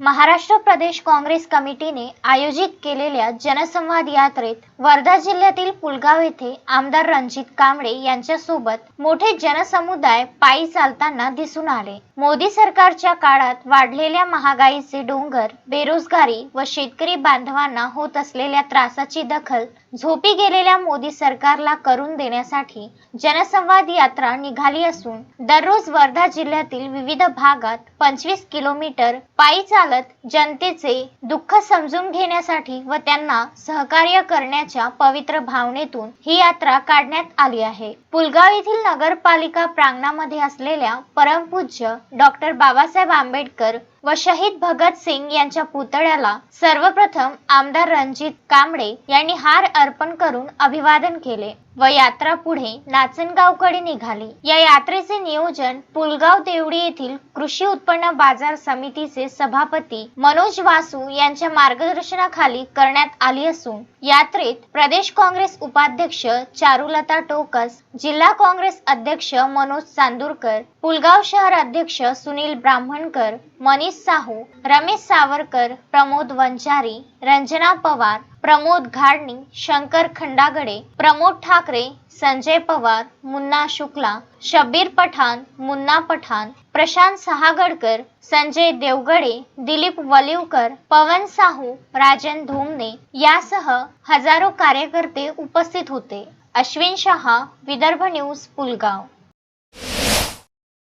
महाराष्ट्र प्रदेश काँग्रेस कमिटीने आयोजित केलेल्या जनसंवाद यात्रेत वर्धा जिल्ह्यातील पुलगाव येथे आमदार रणजित कांबळे यांच्यासोबत मोठे जनसमुदाय पायी चालताना दिसून आले. मोदी सरकारच्या काळात वाढलेल्या महागाईचे डोंगर बेरोजगारी व शेतकरी बांधवांना होत असलेल्या त्रासाची दखल झोपी गेलेल्या मोदी सरकारला करून देण्यासाठी जनसंवाद यात्रा निघाली असून दररोज वर्धा जिल्ह्यातील विविध भागात पंचवीस किलोमीटर पायी चाल चालत जनतेचे दुःख समजून घेण्यासाठी व त्यांना सहकार्य करण्याच्या पवित्र भावनेतून ही यात्रा काढण्यात आली आहे. पुलगाव येथील नगरपालिका प्रांगणामध्ये असलेल्या परमपूज्य डॉक्टर बाबासाहेब आंबेडकर व शहीद भगत सिंग यांच्या पुतळ्याला सर्वप्रथम आमदार रणजित कांबळे यांनी हार अर्पण करून अभिवादन केले व यात्रा पुढे नाचनगावकडे निघाली. या यात्रेचे नियोजन पुलगाव देवडी येथील कृषी उत्पन्न बाजार समितीचे सभापती मनोज वासू यांच्या मार्गदर्शनाखाली करण्यात आली असून यात्रेत प्रदेश काँग्रेस उपाध्यक्ष चारुलता टोकस जिल्हा काँग्रेस अध्यक्ष मनोज चांदूरकर पुलगाव शहर अध्यक्ष सुनील ब्राह्मणकर मनीष साहू रमेश सावरकर प्रमोद वंजारी रंजना पवार प्रमोद घाडणी शंकर खंडागडे प्रमोद ठाकरे संजय पवार मुन्ना शुक्ला शब्बीर पठाण मुन्ना पठाण प्रशांत सहागडकर संजय देवगडे दिलीप वलिवकर पवन साहू राजन धोमने यासह हजारो कार्यकर्ते उपस्थित होते. अश्विन शहा विदर्भ न्यूज पुलगाव.